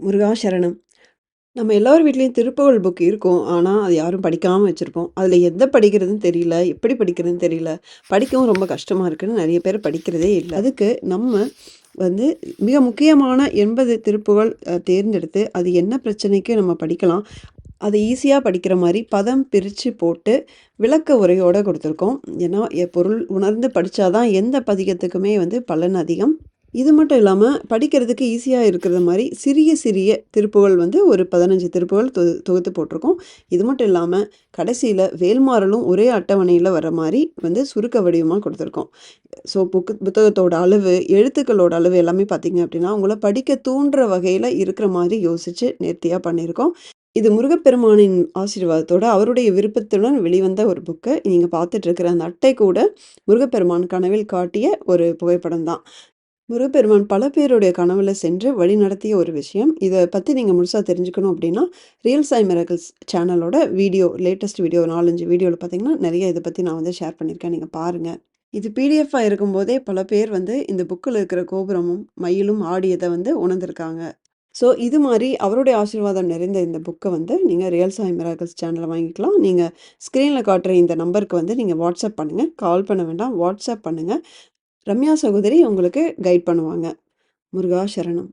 முருகா சரணம். நம்ம எல்லார் வீட்லேயும் திருப்புகழ் புக் இருக்கும். ஆனால் அது யாரும் படிக்காமல் வச்சுருப்போம் அதில் எந்த படிக்கிறதுன்னு தெரியல, எப்படி படிக்கிறதுன்னு தெரியல, படிக்கவும் ரொம்ப கஷ்டமாக இருக்குன்னு நிறைய பேர் படிக்கிறதே இல்லை அதுக்கு நம்ம வந்து மிக முக்கியமான எண்பது திருப்புகள் தேர்ந்தெடுத்து, அது என்ன பிரச்சனைக்கு நம்ம படிக்கலாம். அதை ஈஸியாக படிக்கிற மாதிரி பதம் பிரித்து போட்டு, விளக்க உரையோடு கொடுத்துருக்கோம் ஏன்னா, எ பொருள் உணர்ந்து படித்தாதான் எந்த பதிகத்துக்குமே வந்து பலன் அதிகம். இது மட்டும் இல்லாமல் படிக்கிறதுக்கு ஈஸியாக இருக்கிற மாதிரி சிறிய சிறிய திருப்புகள் வந்து ஒரு பதினஞ்சு திருப்புகள் தொ தொகுத்து போட்டிருக்கோம். இது மட்டும் இல்லாமல் கடைசியில் வேல்மாறலும் ஒரே அட்டவணையில் வர மாதிரி வந்து சுருக்க வடிவமாக கொடுத்துருக்கோம் ஸோ, புக்கு புத்தகத்தோட அளவு, எழுத்துக்களோட அளவு எல்லாமே பார்த்தீங்க அப்படின்னா உங்களை படிக்க தூண்டுற வகையில் இருக்கிற மாதிரி யோசித்து நேர்த்தியாக பண்ணியிருக்கோம். இது முருகப்பெருமானின் ஆசீர்வாதத்தோட, அவருடைய விருப்பத்துடன் வெளிவந்த ஒரு புக்கு. நீங்கள் பார்த்துட்டு இருக்கிற அந்த அட்டை கூட முருகப்பெருமான் கனவில் காட்டிய ஒரு புகைப்படம் தான். முருகப்பெருமான் பல பேருடைய கனவுல சென்று வழிநடத்திய ஒரு விஷயம். இதை பத்தி நீங்க முழுசா தெரிஞ்சுக்கணும் அப்படின்னா ரியல் சாய் மிராக்கிள்ஸ் சேனலோட வீடியோ லேட்டஸ்ட் வீடியோ 4, 5 வீடியோல பார்த்தீங்கன்னா, நிறைய இதை பத்தி நான் வந்து ஷேர் பண்ணியிருக்கேன். நீங்க பாருங்க. இது பிடிஎஃபாக இருக்கும்போதே பல பேர் வந்து இந்த புக்கில் இருக்கிற கோபுரமும், மயிலும் ஆடியதை வந்து உணர்ந்திருக்காங்க. ஸோ, இது மாதிரி அவருடைய ஆசீர்வாதம் நிறைந்த இந்த புக்கை வந்து நீங்கள் ரியல் சாய் மிராக்கிள்ஸ் சேனலில் வாங்கிக்கலாம். நீங்கள் ஸ்க்ரீனில் காட்டுற இந்த நம்பருக்கு வந்து நீங்கள் வாட்ஸ்அப் பண்ணுங்கள் கால் பண்ண வேண்டாம். வாட்ஸ்அப் பண்ணுங்கள் ரம்யா சகோதரி உங்களுக்கு கைட் பண்ணுவாங்க. முருகா சரணம்.